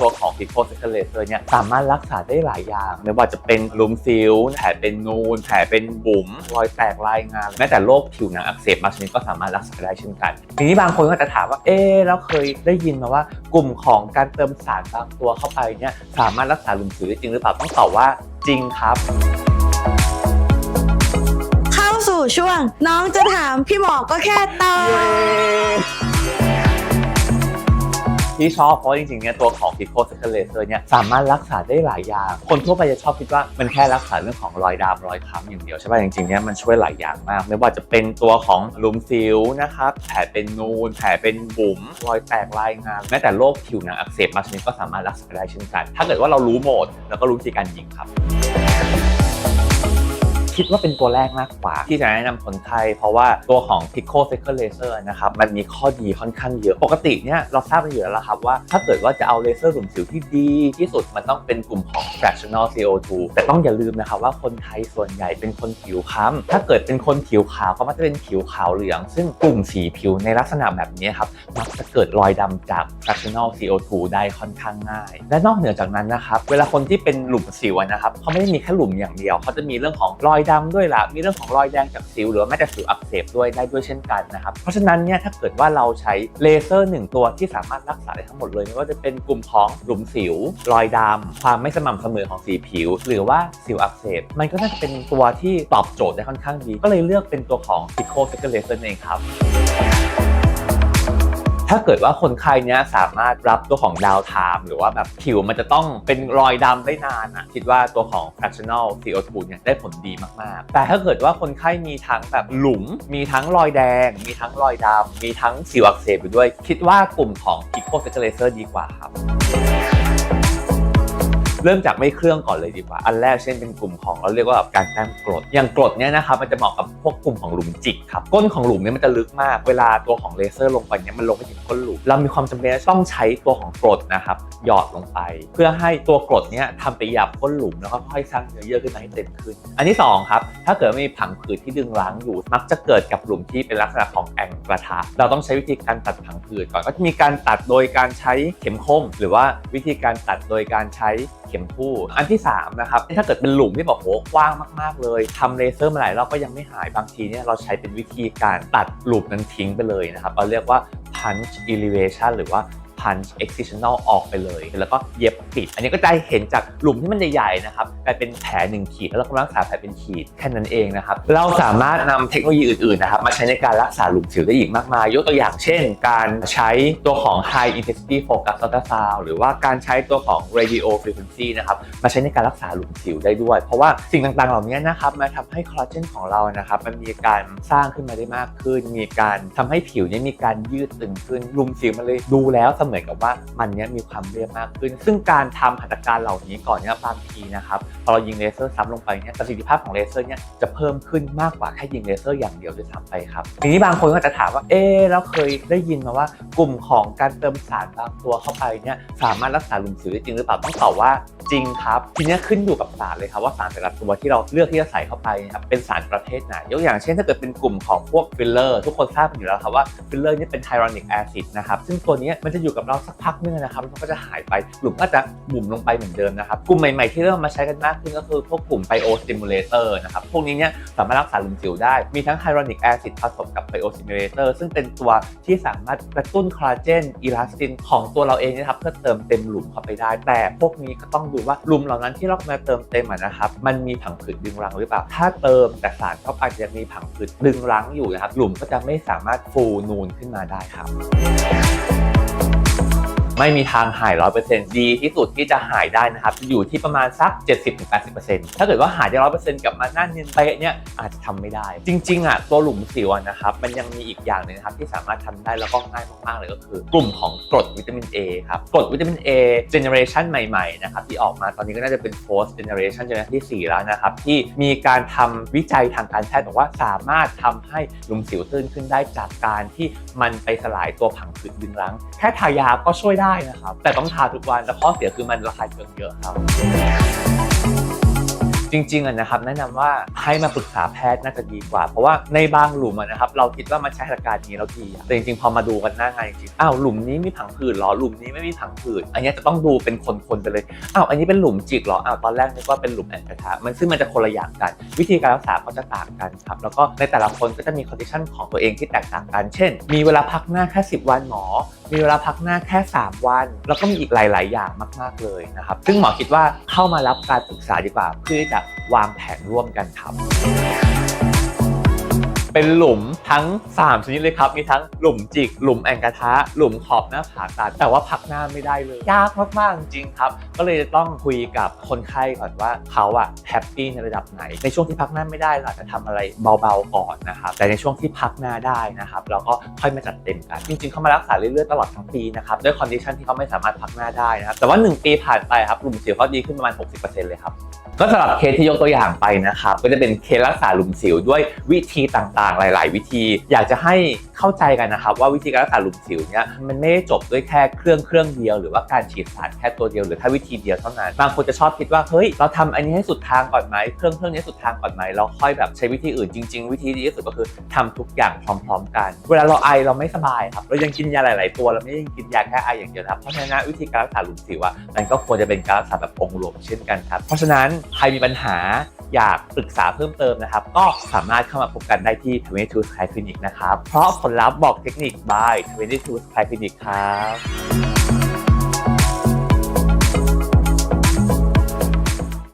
ตัวของ p i c o s e c o Laser เนี่ยสามารถรักษาได้หลายอย่าง ไม่ว่าจะเป็นลุมสิวแผลเป็นนูนแผลเป็นบุ๋มรอยแตกลายงานแม้แต่โรคผิวหนังอักเสบบางชนิดก็สามารถรักษาได้เช่นกัน ทีนี้บางคนก็จะถามว่าเอ๊แล้วเคยได้ยินมาว่ากลุ่มของการเติมสารบางตัวเข้าไปเนี่ยสามารถรักษาลุมสิวได้จริงหรือเปล่าต้องตอบว่าจริงครับเข้าสู่ช่วง น้องจะถามพี่หมอก็แค่ตอบ ที่ชอบเพราะจริงๆเนี่ยตัวของ p i c o s e c o Laser เนี่ยสามารถรักษาได้หลายอย่าง คนทั่วไปจะชอบคิดว่ามันแค่รักษาเรื่องของรอยดำรอยค้ำอย่างเดียวใช่ป่ะจริงๆเนี่ยมันช่วยหลายอย่างมาก ไม่ว่าจะเป็นตัวของลุมสิวนะครับแผลเป็นนูนแผลเป็นบุ๋มรอยแตกลายงานแม้แต่โรคผิวหนังอักเสบบางชนิดก็สามารถรักษาได้เช่นกัน ถ้าเกิดว่าเรารู้โหมดแล้วก็รู้วิธีการยิงครับ คิดว่าเป็นตัวแรกมากกว่า ที่จะแนะนำคนไข้เพราะว่าตัวของ Pico s e c o Laser นะครับมันมีข้อดีค่อนข้างเยอะปกติเนี่ยเราทราบกันอยู่แล้วครับว่า ถ้าเกิดว่าจะเอาเลเซอร์หลุมสิวที่ดีที่สุดมันต้องเป็นกลุ่มของ fractional CO2 แต่ต้องอย่าลืมนะครับว่าคนไทยส่วนใหญ่เป็นคนผิวค้ำถ้าเกิดเป็นคนผิวขาวก็มักจะเป็นผิวขาวเหลือง ซึ่งกลุ่มสีผิวในลักษณะแบบนี้ครับมักจะเกิดรอยดำจาก fractional CO2 ได้ค่อนข้างง่าย และนอกเหนือจากนั้นนะครับเวลาคนที่เป็นหลุมสิวนะครับเขาไม่ได้มีแค่หลุมอย่างเดียวเขาจะมีเรื่องของรอยดำด้วยละมีเรื่องของรอยแดงจากสิวหรือแม้แต่สิวอักเสบด้วยได้ด้วยเช่นกันนะครับเพราะฉะนั้นเนี่ยถ้าเกิดว่าเราใช้เลเซอร์หนึ่งตัวที่สามารถรักษาได้ทั้งหมดเลยไม่ว่าจะเป็นกลุ่มของหลุมสิว รอยดำความไม่สม่ำเสมอของสีผิว หรือว่าสิวอักเสบมันก็น่าจะเป็นตัวที่ตอบโจทย์ได้ค่อนข้างดี ก็เลยเลือกเป็นตัวของ Pico s e c o Laser เองครับ ถ้าเกิดว่าคนไข้เนี้ยสามารถรับตัวของดาวไทม์หรือว่าแบบผิวมันจะต้องเป็นรอยดำได้นานอะคิดว่าตัวของ fractional CO2 เนี่ยได้ผลดีมาก ๆ แต่ถ้าเกิดว่าคนไข้มีทั้งแบบหลุม มีทั้งรอยแดง มีทั้งรอยดำมีทั้งสิวอักเสบอยู่ด้วย คิดว่ากลุ่มของ Eco s e t a l i z e r ดีกว่าครับ เริ่มจากไม่เครื่องก่อนเลยดีกว่า อันแรกเช่นเป็นกลุ่มของเราเรียกว่าการแต้มกรด อย่างกรดเนี่ยนะครับมันจะเหมาะกับพวกกลุ่มของหลุมจิกครับ ก้นของหลุมเนี่ยมันจะลึกมาก เวลาตัวของเลเซอร์ลงไปเนี่ยมันลงไปถึงก้นหลุม เรามีความจำเป็นต้องใช้ตัวของกรดนะครับหยอดลงไป เพื่อให้ตัวกรดเนี่ยทำไปหยับก้นหลุมแล้วก็ค่อยสร้างเนื้อเยื่อขึ้นมาให้เต็มขึ้น อันที่สองครับถ้าเกิดมีผังผืดที่ดึงรั้งอยู่มักจะเกิดกับหลุมที่เป็นลักษณะของแอ่งกระทะเราต้องใช้วิธีการตัดผังผืดก่อนก็จะมีการตัดโดยการใช้เข็มคม หรือว่าวิธีการตัดโดยการใช้เข็มผู้อันที่สามนะครับถ้าเกิดเป็นหลุมที่แบบโหกว้างมาก ๆ เลยทำเลเซอร์มาหลายรอบก็ยังไม่หายบางทีเนี่ยเราใช้เป็นวิธีการตัดหลุมนั้นทิ้งไปเลยนะครับเราเรียกว่า punch elevation หรือว่า punch excisional ออกไปเลย แล้วก็เย็บปิด อันนี้ก็จะเห็นจากหลุมที่มันใหญ่ๆนะครับกลายเป็นแผลหนึ่งขีด แล้วเราก็รักษาแผลเป็นขีดแค่นั้นเองนะครับ เราสามารถนำเทคโนโลยีอื่นๆนะครับมาใช้ในการรักษาหลุมสิวได้อีกมากมาย ยกตัวอย่างเช่น การใช้ตัวของ high intensity focus ultrasound หรือว่าการใช้ตัวของ radio frequency นะครับมาใช้ในการรักษาหลุมสิวได้ด้วย เพราะว่าสิ่งต่างๆ เหล่านี้นะครับมาทำให้คอลลาเจนของเรานะครับมันมีการสร้างขึ้นมาได้มากขึ้น มีการทำให้ผิวเนี่ยมีการยืดตึงขึ้นหลุมสิวมันเลยดูแล้วเหมือนกับว่ามันเนี้ยมีความเรียบมากขึ้น ซึ่งการทำหัตถการเหล่านี้ก่อนเนี่ยบางทีนะครับพอเรายิงเลเซอร์ซ้ำลงไปเนี่ยประสิทธิภาพของเลเซอร์เนี่ยจะเพิ่มขึ้นมากกว่าแค่ยิงเลเซอร์อย่างเดียวด้วยซ้ำไปครับทีนี้บางคนก็จะถามว่าเอ๊ะแล้วเคยได้ยินมาว่ากลุ่มของการเติมสารบางตัวเข้าไปเนี่ยสามารถรักษาหลุมสิวได้จริงหรือเปล่าต้องตอบว่า จริงครับ ทีนี้ขึ้นอยู่กับสารเลยครับว่าสารแต่ละตัวที่เราเลือกที่จะใส่เข้าไปนะครับเป็นสารประเภทไหนยกอย่างเช่นถ้าเกิดเป็นกลุ่มของพวกฟิลเลอร์ทุกคนทราบกันอยู่แล้วครับว่าฟิลเลอร์นี่เป็นไฮ a ล u นิกแอซิดนะครับซึ่งตัวนี้มันจะอยู่กับเราสักพักนึงนะครับแล้วมันก็จะหายไปหลุมก็จะบุ่มลงไปเหมือนเดิมนะครับกลุ่มใหม่ๆที่เริ่มมาใช้กันมากขึ้นก็คือพวกกลุ่มไบโอสติมูลเลเตอร์นะครับพวกนี้เนี่ยสามารถรักษาหลุมสิวได้มีทั้งไฮ a ล u นิกแอซิดผสมกับไบโอสติมูลเลเตอร์ซึ่งเป็นตัวที่สามารถกระตุ้นคอลลาเจนอีลาสตินของตัวเราเองนะครับเพื่อเติมเต็มหลุมเข้าไปได้ แต่พวกนี้ก็ต้องดูว่าหลุมเหล่านั้นที่เรามาเติมเต็มนะครับมันมีผังผืดดึงรั้งหรือเปล่า ถ้าเติมแต่สารเข้าไปจะมีผังผืดดึงรั้งอยู่นะครับหลุมก็จะไม่สามารถฟูนูนขึ้นมาได้ครับ ไม่มีทางหาย 100%ดีที่สุดที่จะหายได้นะครับอยู่ที่ประมาณสัก 70-80%ถ้าเกิดว่าหายได้ 100%กลับมาหน้าเนียนเป๊ะเนี่ยอาจจะทำไม่ได้ จริงๆอะตัวหลุมสิวนะครับมันยังมีอีกอย่างหนึงนะครับที่สามารถทำได้แล้วก็ง่ายมากๆเลยก็คือกลุ่มของกรดวิตามิน A ครับกรดวิตามิน A generation ใหม่ๆนะครับที่ออกมาตอนนี้ก็น่าจะเป็น post generation generation ที่ 4 แล้วนะครับที่มีการทำวิจัยทางการแพทย์บอกว่าสามารถทำให้หลุมสิวตื้นขึ้นได้จากการที่มันไปสลายตัวผังผืดดึงรั้งแค่ทายาก็ช่วยได้ได้นะครับ แต่ต้องทาทุกวันแต่ข้อเสียคือมันระคายเคืองเยอะครับ จริงๆอะนะครับแนะนำว่าให้มาปรึกษาแพทย์น่าจะดีกว่า เพราะว่าในบางหลุมอะนะครับเราคิดว่ามันใช้หลักการนี้แล้วดีแต่จริงๆ พอมาดูกันหน้างานจริงๆอ้าวหลุมนี้มีผังผืดหรอหลุมนี้ไม่มีผังผืดอันนี้จะต้องดูเป็นคนๆไปเลยอ้าวอันนี้เป็นหลุมจิกหรออ้าวตอนแรกนึกว่าเป็นหลุมแอนกระทะมันซึ่งมันจะคนละอย่างกัน วิธีการรักษาก็จะต่างกันครับแล้วก็ในแต่ละคนก็จะมีคอนดิชันของตัวเองที่แตกต่างกัน เช่น มีเวลาพักหน้าแค่ 10 วันหมอ มีเวลาพักหน้าแค่ 3 วัน แล้วก็มีอีกหลาย ๆ อย่างมาก ๆเลยนะครับซึ่งหมอคิดว่าเข้ามารับการปรึกษาดีกว่าเพื่อที่จะวางแผนร่วมกันครับ เป็นหลุมทั้ง 3 ชนิดเลยครับ มีทั้งหลุมจิก หลุมแองกระทะ หลุมขอบหน้าผากตัด แต่ว่าพักหน้าไม่ได้เลย ยากมาก ๆ จริงครับ ก็เลยจะต้องคุยกับคนไข้ก่อนว่าเขาอะแฮปปี้ในระดับไหน ในช่วงที่พักหน้าไม่ได้เราจะทำอะไรเบา ๆ ก่อนนะครับ แต่ในช่วงที่พักหน้าได้นะครับ เราก็ค่อยมาจัดเต็มกัน จริง ๆ เขามารักษาเรื่อย ๆ ตลอดทั้งปีนะครับด้วยคอนดิชันที่เขาไม่สามารถพักหน้าได้นะครับ แต่ว่า 1 ปีผ่านไปครับหลุมสิวเขาดีขึ้นประมาณ 60%เลยครับ ก็สำหรับเคสที่ยกตัวอย่างไปนะครับ ก็จะเป็นเคสรักษาหลุมสิวด้วยวิธีต่างๆ หลาย ๆ วิธี อยากจะให้เข้าใจกันนะครับ ว่าวิธีการรักษาหลุมสิวเนี่ยมันไม่ได้จบด้วยแค่เครื่องเครื่องเดียว หรือว่าการฉีดสารแค่ตัวเดียวหรือแค่วิธีเดียวเท่านั้นบางคนจะชอบคิดว่าเฮ้ยเราทำอันนี้ให้สุดทางก่อนไหมเครื่องเครื่องนี้สุดทางก่อนไหมแล้วค่อยแบบใช้วิธีอื่นจริง ๆ วิธีดีที่สุดก็คือทำทุกอย่างพร้อม ๆ กัน เวลาเราไอเราไม่สบายครับเรายังกินยาหลาย ๆ ตัวเราไม่ได้กินยาแค่ไออย่างเดียวนะครับเพราะฉะนั้นวิธีการรักษาหลุมสิวอะมันก็ควรจะเป็นการรักษาแบบองค์รวมเช่นกันครับเพราะฉะนั้นใครมีปัญหาอยากปรึกษาเพิ่มเติมนะครับ ก็สามารถเข้ามาพบกันได้ที่ 22 Sky Clinic นะครับ เพราะผลลัพธ์บอกเทคนิค by 22 Sky Clinic ครับ